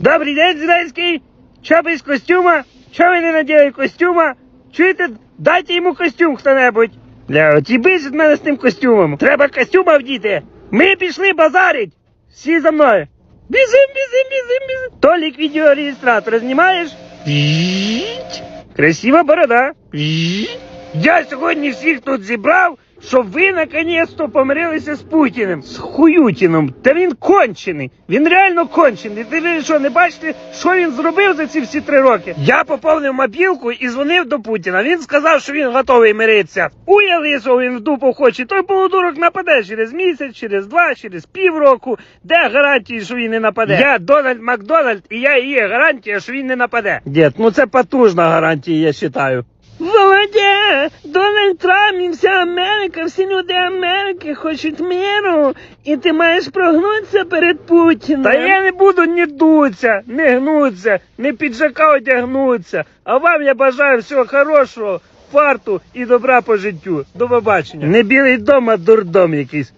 Добрий день, Зеленський! Чо без костюма? Чо ви не наділи костюма? Чуєте, дайте йому костюм хто-небудь. Бля, їбись від мене з тим костюмом. Треба костюма вдіти. Ми пішли базарить. Всі за мною. Бізим, бізим, бізим, бізим. Толік відеореєстратор знімаєш? Красива борода. Я сьогодні всіх тут зібрав, щоб ви наконець-то помирилися з Путіним, з Хуютіном. Та він кончений. Він реально кончений. Ти ви що, не бачите, що він зробив за ці всі три роки? Я поповнив мобілку і дзвонив до Путіна. Він сказав, що він готовий миритися. Що він в дупу хоче. Той полудурок нападе через місяць, через два, через півроку. Де гарантії, що він не нападе? Я Дональд Макдональд, і я і є гарантія, що він не нападе. Дід, ну це потужна гарантія, я вважаю. Володя, Дональд Трамп і вся Америка, всі люди Америки хочуть миру, і ти маєш прогнутися перед Путіним. Та я не буду ні дутися, не гнуться, не піджака одягнуться. А вам я бажаю всього хорошого, фарту і добра по життю. До побачення. Не білий дом, а дурдом якийсь.